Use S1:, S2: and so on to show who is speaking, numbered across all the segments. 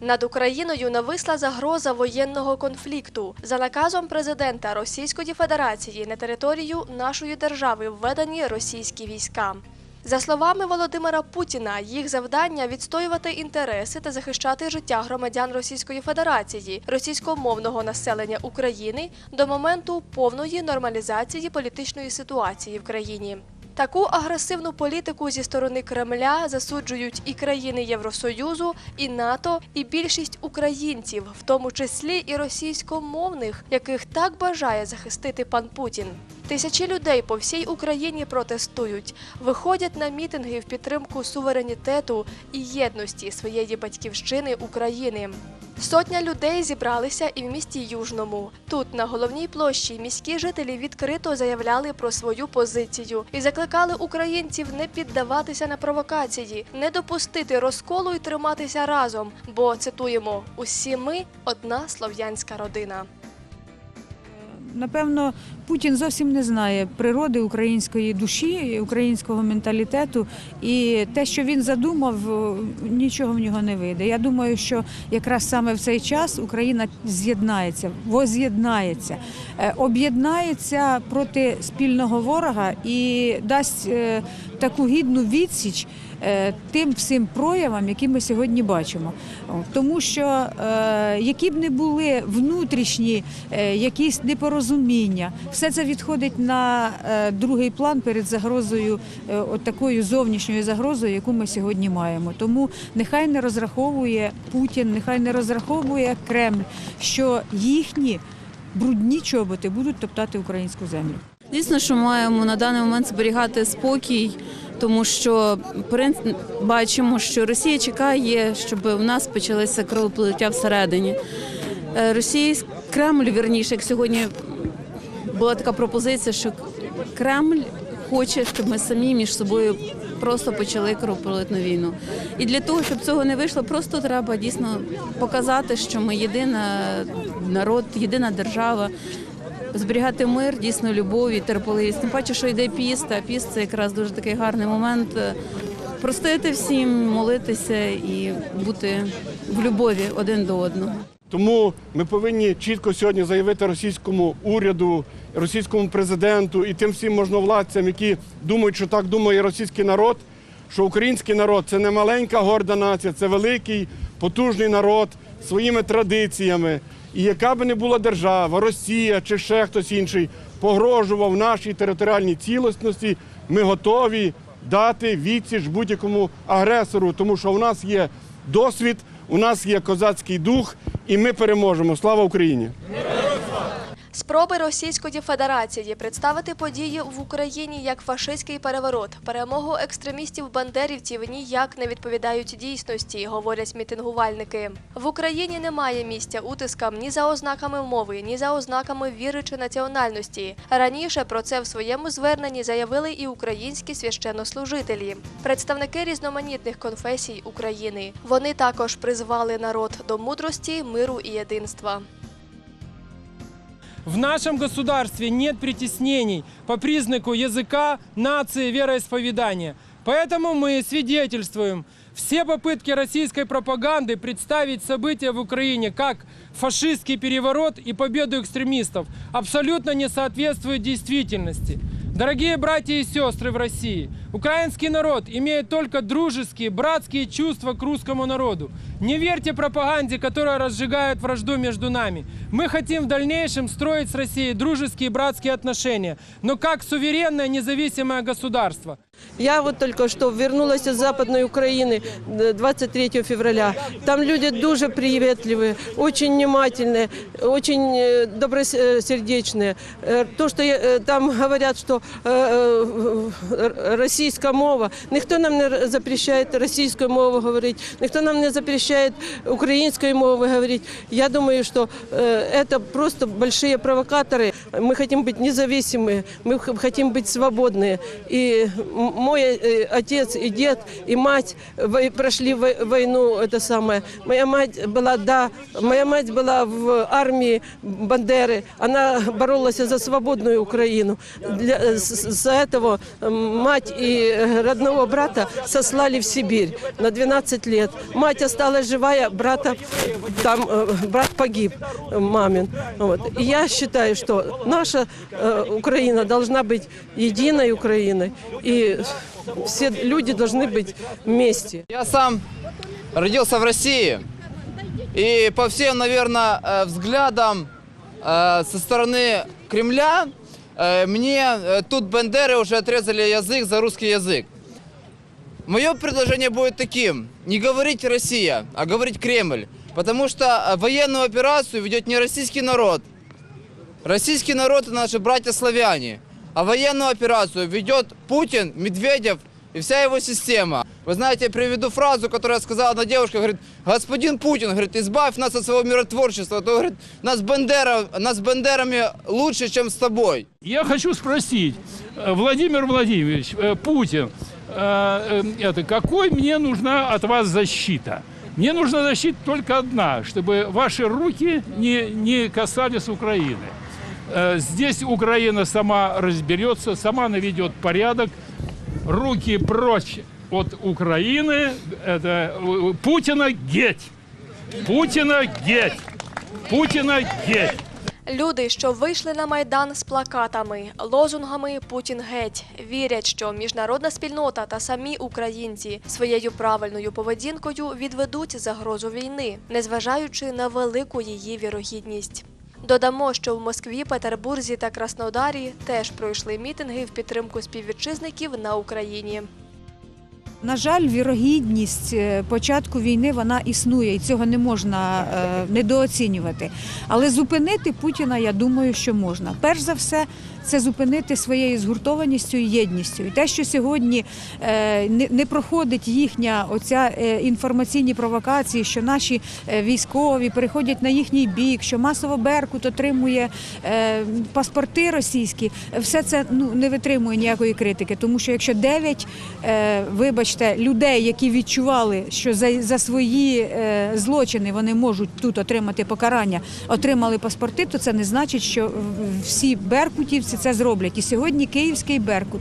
S1: Над Україною нависла загроза воєнного конфлікту. За наказом президента Російської Федерації на територію нашої держави введені російські війська. За словами Володимира Путіна, їх завдання відстоювати інтереси та захищати життя громадян Російської Федерації, російськомовного населення України до моменту повної нормалізації політичної ситуації в країні. Таку агресивну політику зі сторони Кремля засуджують і країни Євросоюзу, і НАТО, і більшість українців, в тому числі і російськомовних, яких так бажає захистити пан Путін. Тисячі людей по всій Україні протестують, виходять на мітинги в підтримку суверенітету і єдності своєї батьківщини України. Сотня людей зібралися і в місті Южному. Тут, на головній площі, міські жителі відкрито заявляли про свою позицію і закликали українців не піддаватися на провокації, не допустити розколу і триматися разом. Бо цитуємо: усі ми одна слов'янська родина.
S2: Напевно, Путін зовсім не знає природи української душі, українського менталітету, і те, що він задумав, нічого в нього не вийде. Я думаю, що якраз саме в цей час Україна з'єднається, воз'єднається, е, об'єднається проти спільного ворога і дасть е, таку гідну відсіч тим всім проявам, які ми сьогодні бачимо. Тому що е, які б не були внутрішні е, якісь непорозуміння, все це відходить на е, другий план перед загрозою, е, от такою зовнішньою загрозою, яку ми сьогодні маємо. Тому нехай не розраховує Путін, нехай не розраховує Кремль, що їхні брудні чоботи будуть топтати українську землю.
S3: Звісно, що маємо на даний момент зберігати спокій, тому що бачимо, що Росія чекає, щоб у нас почалося кровопролиття всередині. Е, Російсь... Кремль, вірніше, як сьогодні була така пропозиція, що Кремль хоче, щоб ми самі між собою просто почали кровопролитну війну. І для того, щоб цього не вийшло, просто треба дійсно показати, що ми єдина народ, єдина держава. Зберігати мир, дійсно любов і терпеливість. Тим паче, що йде піст, а піст це якраз дуже такий гарний момент. Простити всім, молитися і бути в любові один до одного.
S4: Тому ми повинні чітко сьогодні заявити російському уряду, російському президенту і тим всім можновладцям, які думають, що так думає російський народ, що український народ це не маленька горда нація, це великий, потужний народ своїми традиціями. І яка би не була держава, Росія чи ще хтось інший погрожував нашій територіальній цілісності, ми готові дати відсіч будь-якому агресору, тому що у нас є досвід, у нас є козацький дух, і ми переможемо. Слава Україні!
S1: Спроби Російської Федерації представити події в Україні як фашистський переворот, перемогу екстремістів-бандерівців ніяк не відповідають дійсності, говорять мітингувальники. В Україні немає місця утискам ні за ознаками мови, ні за ознаками віри чи національності. Раніше про це в своєму зверненні заявили і українські священнослужителі, представники різноманітних конфесій України. Вони також призвали народ до мудрості, миру і єдинства.
S5: В нашем государстве нет притеснений по признаку языка, нации, вероисповедания. Поэтому мы свидетельствуем все попытки российской пропаганды представить события в Украине как фашистский переворот и победу экстремистов абсолютно не соответствуют действительности. Дорогие братья и сестры в России, украинский народ имеет только дружеские, братские чувства к русскому народу. Не верьте пропаганде, которая разжигает вражду между нами. Мы хотим в дальнейшем строить с Россией дружеские братские отношения, но как суверенное независимое государство.
S6: Я вот только что вернулась из Западной Украины э, 23 февраля. Там люди дуже приветливые, очень внимательные, очень э, добросердечные. Э, То, что э, там говорят, что э, э, російська мова, ніхто нам не запрещает російською мовою говорити, ніхто нам не запрещает українською мовою говорити. Я думаю, что э, это просто большие провокаторы. Мы хотим быть независимые, мы х- хотим быть свободные. И м- мой э, отец и дед и мать вой- прошли вой- войну, это самое. Моя мать была, да, моя мать была в армии Бандеры. Она боролась за свободную Украину. Для, с- с- за этого м, мать и и э, родного брата сослали в Сибирь на 12 лет. Мать осталась живая, брата там э, брат погиб, мамин. Вот. И я считаю, что наша э, Украина должна быть единой Украиной, и все люди должны быть вместе.
S7: Я сам родился в России, и по всем, наверное, э, взглядам э, со стороны Кремля мне э, тут Бендеры уже отрезали язык за русский язык. Мое предложение будет таким. Не говорить Россия, а говорить Кремль. Потому что э, военную операцию ведет не российский народ. Российский народ – это наши братья-славяне. А военную операцию ведет Путин, Медведев и вся его система. Вы знаете, я приведу фразу, которую сказала одна девушка, говорит, господин Путин, говорит, избавь нас от своего миротворчества, а то, говорит, нас, Бендера, нас с Бендерами лучше, чем с тобой.
S8: Я хочу спросить, э, Владимир Владимирович, э, Путин, э, э, это, какой мне нужна от вас защита? Мне нужна защита только одна, чтобы ваши руки не, не касались Украины. Э, Здесь Украина сама разберется, сама наведет порядок. Руки прочь от Украины. Это э, Путина геть! Путина геть! Путина геть!
S1: Люди, що вийшли на майдан з плакатами, лозунгами Путін геть, вірять, що міжнародна спільнота та самі українці своєю правильною поведінкою відведуть загрозу війни, незважаючи на велику її вірогідність. Додамо, що в Москві, Петербурзі та Краснодарі теж пройшли мітинги в підтримку співвітчизників на Україні.
S2: На жаль, вірогідність е, початку війни вона існує, і цього не можна е, недооцінювати. Але зупинити Путіна, я думаю, що можна. Перш за все, це зупинити своєю згуртованістю і єдністю. І те, що сьогодні е, не, проходить їхня оця інформаційні провокації, що наші військові переходять на їхній бік, що масово Беркут отримує паспорти російські, все це ну не витримує ніякої критики, тому що якщо 9, е, вибачте, людей, які відчували, що за, за свої е, злочини вони можуть тут отримати покарання, отримали паспорти, то це не значить, що всі беркутівці це зроблять. І сьогодні Київський Беркут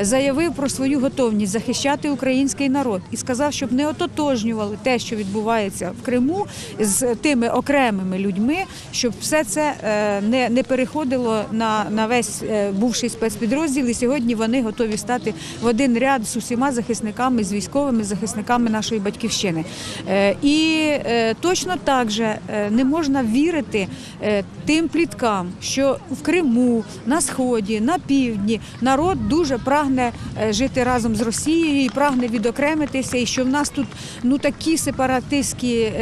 S2: заявив про свою готовність захищати український народ і сказав, щоб не ототожнювали те, що відбувається в Криму з тими окремими людьми, щоб все це е, не, не переходило на, на весь е, бувший спецпідрозділ. І сьогодні вони готові стати в один ряд з усіма захисниками, з військовими захисниками нашої батьківщини. Е, І е, точно так же е, не можна вірити тим пліткам, що в Криму, на сході, на півдні народ дуже прагне жити разом з Росією і прагне відокремитися, і що в нас тут ну такі сепаратистські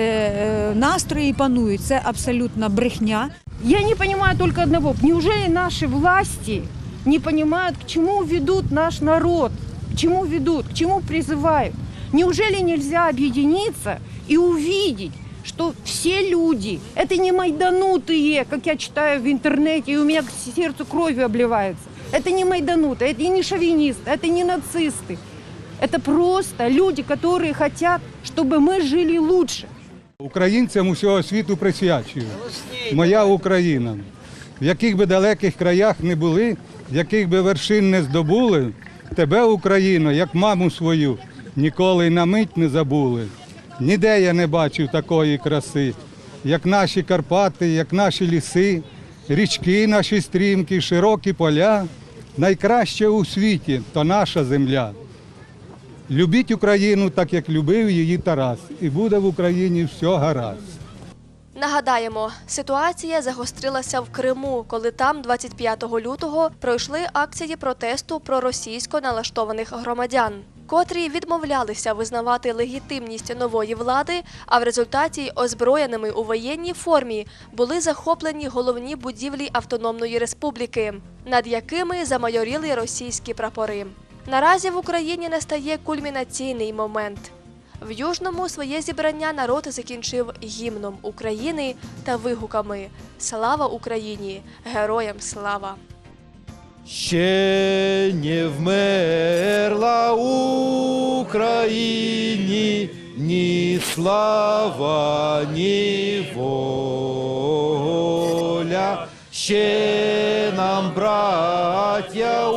S2: настрої панують. Це абсолютна брехня.
S9: Я не понимаю только одного. Неужели наши власти не понимают, к чему ведут наш народ? К чему ведут? К чему призывают? Неужели нельзя объединиться и увидеть, что все люди, это не майданутые, как я читаю в интернете, и у меня к сердцу кровью обливается. Это не майдануты, это и не шовинисты, это не нацисты. Это просто люди, которые хотят, чтобы мы жили лучше.
S10: Українцям усього світу присвячую. Моя Україна. В яких би далеких краях не були, яких би вершин не здобули, тебе, Україно, як маму свою, ніколи й на мить не забули. Ніде я не бачив такої краси, як наші Карпати, як наші ліси, річки наші стрімкі, широкі поля. Найкраще у світі то наша земля. Любіть Україну так, як любив її Тарас, і буде в Україні все гаразд.
S1: Нагадаємо, ситуація загострилася в Криму, коли там 25 лютого пройшли акції протесту проросійсько налаштованих громадян, котрі відмовлялися визнавати легітимність нової влади, а в результаті озброєними у воєнній формі були захоплені головні будівлі Автономної Республіки, над якими замайоріли російські прапори. Наразі в Україні настає кульмінаційний момент. В Южному своє зібрання народ закінчив гімном України та вигуками Слава Україні! Героям слава!
S7: Ще не вмерла Україні ні слава, ні воля. Ще нам, браття